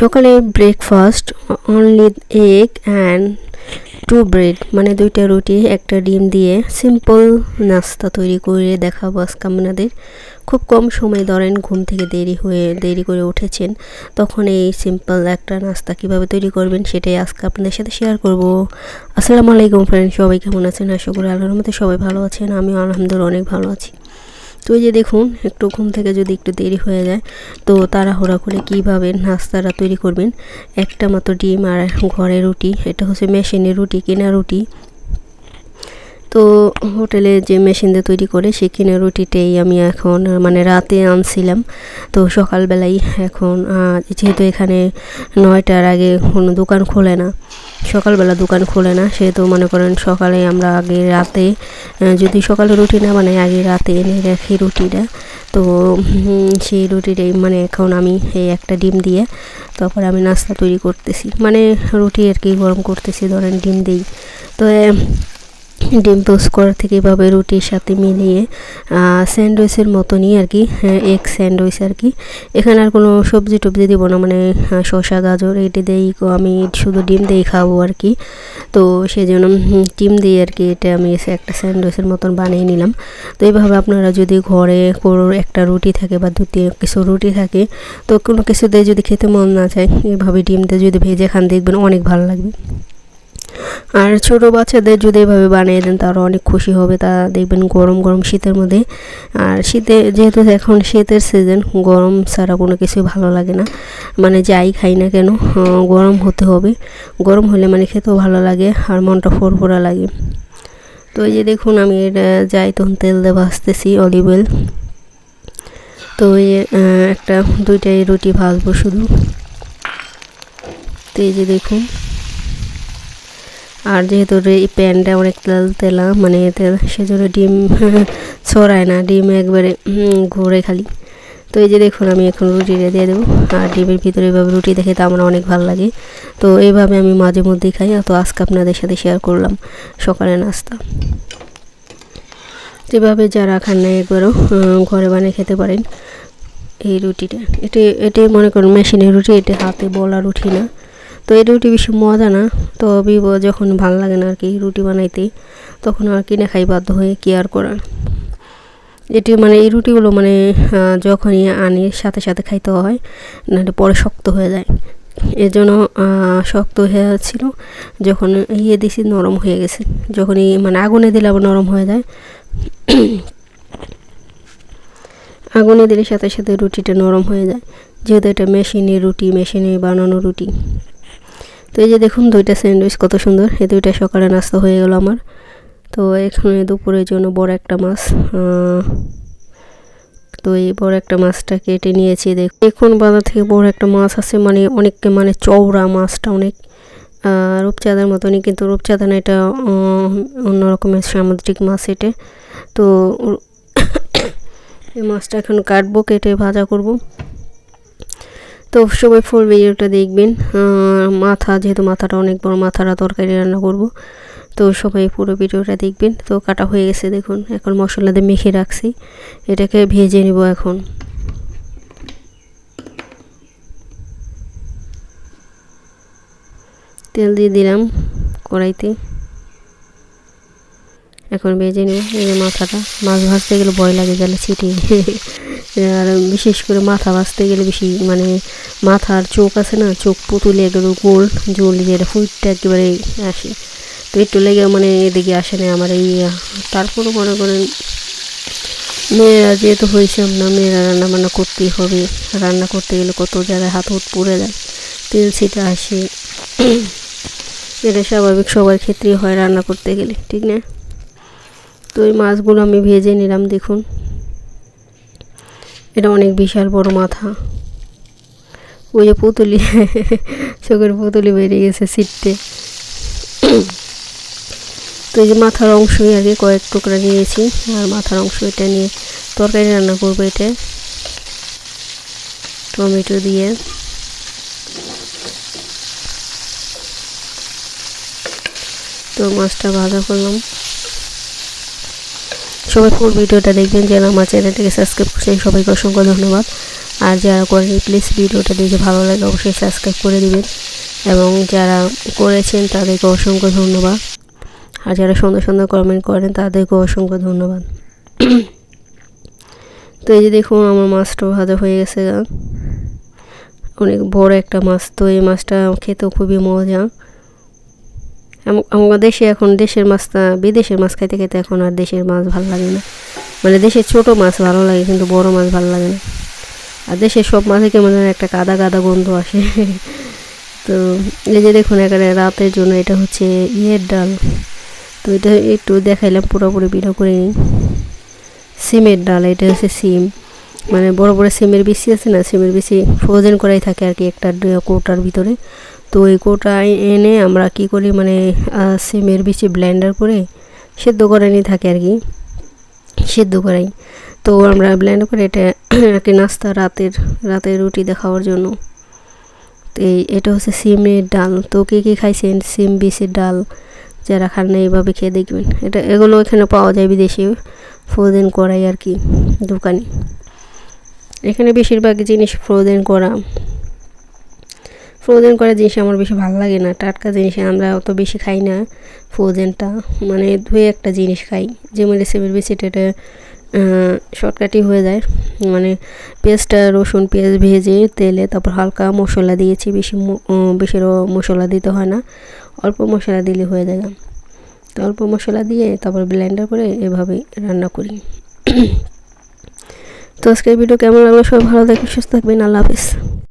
সকালে breakfast only egg and two bread মানে দুইটা রুটি, একটা ডিম দিয়ে সিম্পল নাস্তা তৈরি করে দেখাবো আজকে আপনাদের। খুব কম সময় ধরেন ঘুম থেকে দেরি হয়ে, দেরি করে উঠেছেন, তখন এই সিম্পল একটা নাস্তা কীভাবে তৈরি করবেন সেটাই আজকে আপনাদের সাথে শেয়ার করব। আসসালামু আলাইকুম ফ্রেন্ড সবাই কেমন আছেন? আশা করি আল্লাহর মধ্যে সবাই ভালো আছেন, আমিও আলহামদুলিল্লাহ অনেক ভালো আছি। তো এই যে দেখুন, একটু ঘুম থেকে যদি একটু দেরি হয়ে যায়, তো তাড়াহুড়া করে কীভাবে নাস্তাটা তৈরি করবেন? একটা মাত্র ডিম আর ঘরে রুটি, এটা হচ্ছে মেশিনের রুটি, কেনা রুটি। তো হোটেলে যে মেশিন দিয়ে তৈরি করে সেই কিনে রুটিটাই আমি এখন মানে রাতে আনছিলাম। তো সকালবেলাই এখন যেহেতু এখানে নয়টার আগে কোনো দোকান খোলে না, সকালবেলা দোকান খোলে না, সেহেতু মনে করেন সকালে আমরা আগে রাতে যদি সকালে রুটি না মানে আগে রাতে এনে রাখি রুটিটা। তো সেই রুটিটাই মানে এখন আমি এই একটা ডিম দিয়ে তারপরে আমি নাস্তা তৈরি করতেছি। মানে রুটি আর কি গরম করতেছি, ধরেন ডিম দিই তো ডিম পোস্ট করার থেকে এভাবে রুটির সাথে মিলিয়ে স্যান্ডউইচের মতনই আর কি এগ স্যান্ডউইচ আর কি এখানে আর কোনো সবজি টবজি দিব না মানে শসা, গাজর, এটি দিয়েই আমি শুধু ডিম দিয়েই খাব আর কি তো সেই জন্য ডিম দিয়ে আর কি এটা আমি একটা স্যান্ডউইচের মতন বানিয়ে নিলাম। তো এইভাবে আপনারা যদি ঘরে কোনো একটা রুটি থাকে বা দু কিছু রুটি থাকে, তো কোনো কিছু দিয়ে যদি খেতে মন না চায়, এভাবে ডিম দিয়ে যদি ভেজে খান, দেখবেন অনেক ভালো লাগবে। আর ছোট বাচ্চাদের যদি এভাবে বানিয়ে দেন তারা অনেক খুশি হবে। তা দেখবেন গরম গরম শীতের মধ্যে। আর শীতে যেহেতু এখন শীতের সিজন গরম ছাড়া কোনো কিছুই ভালো লাগে না। মানে যাই খাই না কেন গরম হতে হবে। গরম হলে মানে খেতেও ভালো লাগে আর মনটা ফোরফোরা লাগে। তো এই যে দেখুন, আমি এটা যাই তখন তেল দিয়ে ভাজতেছি অলিভ অয়েল তো এই একটা দুইটাই রুটি ভাজবো শুধু। তো এই যে দেখুন। আর যেহেতু এই প্যানটা অনেক তেল, তেলা মানে তেল সেজন্য ডিম ছড়ায় না, ডিম একবারে ঘুরে খালি। তো এই যে দেখুন, আমি এখন রুটিটা দিয়ে দেবো। আর ডিমের ভিতরে এভাবে রুটি দেখে তো আমার অনেক ভালো লাগে। তো এইভাবে আমি মাঝে মধ্যেই খাই। তো আজকে আপনাদের সাথে শেয়ার করলাম সকালে নাস্তা। যেভাবে যারা খান না একবারও ঘরে বানিয়ে খেতে পারেন এই রুটিটা। এটি এটি মনে করুন মেশিনের রুটি, এটি হাতে বলা রুটি না। তো এই রুটি বেশি মজা না। তো যখন ভালো লাগে না আর কি রুটি বানাইতে, তখন আর কিনে খাই বাধ্য হয়ে, কি আর করার? এটি মানে এই রুটিগুলো মানে যখনই আনি সাথে সাথে খাইতে হয়, নাহলে পরে শক্ত হয়ে যায়। এর জন্য শক্ত হয়ে ছিল, যখন ইয়ে দিছি নরম হয়ে গেছে। যখনই মানে আগুনে দিলে আবার নরম হয়ে যায়। আগুনে দিলে সাথে সাথে রুটিটা নরম হয়ে যায়। যেহেতু এটা মেশিনে রুটি, মেশিনে বানানো রুটি। তো এই যে দেখুন দুইটা স্যান্ডউইচ কত সুন্দর। এই দুইটা সকালে নাস্তা হয়ে গেল আমার। তো এখানে দুপুরের জন্য বড় একটা মাছ তো এই বড় একটা মাছটা কেটে নিয়েছি দেখুন বাজার থেকে বড় একটা মাছ আছে মানে অনেক মানে চওড়া মাছটা অনেক। রূপচাঁদার মতনই, কিন্তু রূপচাঁদা না এটা অন্য রকমের সামুদ্রিক মাছ এটা। তো এই মাছটা এখন কাটবো, কেটে ভাজা করব। তো সবাই ফুল ভিডিওটা দেখবেন। মাথা, যেহেতু মাথাটা অনেক বড়, মাথাটা তরকারি রান্না করব। তো সবাই পুরো ভিডিওটা দেখবেন। তো কাটা হয়ে গেছে, দেখুন। এখন মশলা দিয়ে মেখে রাখছি। এটাকে ভেজে নেব এখন। তেল দিয়ে দিলাম কড়াইতে। এখন ভেজে নেব। এই মাথাটা। মাছ ভাজতে গেলে ভয় লাগে জালে ছিটিয়ে। আর বিশেষ করে মাথা বাঁচতে গেলে বেশি মানে মাথার চোখ আছে না, চোখ পুতুলে এগুলো গোল, জল যেটা ফুটটা একেবারে আসে। তো একটু লেগে মানে এদিকে আসে না আমার এই তারপরও মনে করেন, মেয়েরা যেহেতু হয়েছে না, মেয়েরা রান্না বান্না করতেই হবে। রান্না করতে গেলে কত জায়গায় হাত হুত পড়ে যায়, তেল ছিটা আসে। এটা স্বাভাবিক সবার ক্ষেত্রেই হয় রান্না করতে গেলে, ঠিক না? তো এই মাছগুলো আমি ভেজে নিলাম, দেখুন। এটা অনেক বিশাল বড় মাথা। ওই যে পুতুলি, চোখের পুতুলি বেরিয়ে গেছে সিটতে তো এই যে মাথার অংশই আগে কয়েক টুকরা নিয়েছি, আর মাথার অংশ এটা নিয়ে তরকারি রান্না করব এটা। টমেটো দিয়ে। তো মাছটা ভাজা করলাম। সবাই ফুল ভিডিওটা দেখবেন, যেন আমার চ্যানেলটিকে সাবস্ক্রাইব করছেন। সবাইকে অসংখ্য ধন্যবাদ। আর যারা করেনি প্লিজ ভিডিওটা দেখে ভালো লাগে, অবশ্যই সাবস্ক্রাইব করে দিবেন। এবং যারা করেছেন, তাদেরকে অসংখ্য ধন্যবাদ। আর যারা সুন্দর সুন্দর কমেন্ট করেন, তাদেরকে অসংখ্য ধন্যবাদ। তো এই যে দেখুন, আমার মাছটা ভাজা হয়ে গেছে অনেক বড় একটা মাছ। তো এই মাছটা খেতেও খুবই মজা। আমার দেশে এখন দেশের মাছটা, বিদেশের মাছ খাইতে খেতে এখন আর দেশের মাছ ভালো লাগে না। মানে দেশের ছোট মাছ ভালো লাগে, কিন্তু বড় মাছ ভালো লাগে না। আর দেশের সব মাছে কেমন যেন একটা কাদা কাদা গন্ধ আসে। তো এই যে দেখুন এখানে রাতের জন্য এটা হচ্ছে ইয়ের ডাল। তো এটা একটু দেখাইলাম পুরোপুরি ভিডিও করে নিই। সিমের ডাল, এটা হচ্ছে সিম। মানে বড় বড় সিমের বিচি আছে না, সিমের বিচি ফ্রোজেন করাই থাকে আর কি একটা কৌটার ভিতরে। তো ওই কৌটা এনে আমরা কি করি মানে সিমের বিচি ব্লেন্ডার করে সেদ্ধ করে নিয়ে থাকে আর কি, সেদ্ধ করাই। তো আমরা ব্লেন্ড করে এটা কি নাস্তা রাতের রাতের রুটি খাওয়ার জন্য। তো এই, এটা হচ্ছে সিমের ডাল। তো কে কী খাইছেন সিম বিচির ডাল? যারা খান না এইভাবে খেয়ে দেখবেন। এটা, এগুলো এখানে পাওয়া যায় বিদেশে। ফ্রোজেন করাই আর কি, দোকানে। এখানে বেশিরভাগ জিনিস ফ্রোজেন করা। ফ্রোজেন করা জিনিস আমার বেশি ভালো লাগে না। টাটকা জিনিস আমরা অত বেশি খাই না। ফ্রোজেনটা মানে ধুয়ে একটা জিনিস খাই। যেমন রেসিপির বেশিটা এটা শর্টকাটই হয়ে যায়। মানে পেঁয়াজটা রসুন পেঁয়াজ ভেজে তেলে তারপর হালকা মশলা দিয়েছি। বেশি বেশি মশলা দিতে হয় না। অল্প মশলা দিলে হয়ে যায়। তো অল্প মশলা দিয়ে তারপর ব্লেন্ডার করে এভাবে রান্না করি। তো আজকের ভিডিও কেমন লাগল? সবাই ভালো থাকবেন, সুস্থ থাকবেন। আল্লাহ হাফিজ।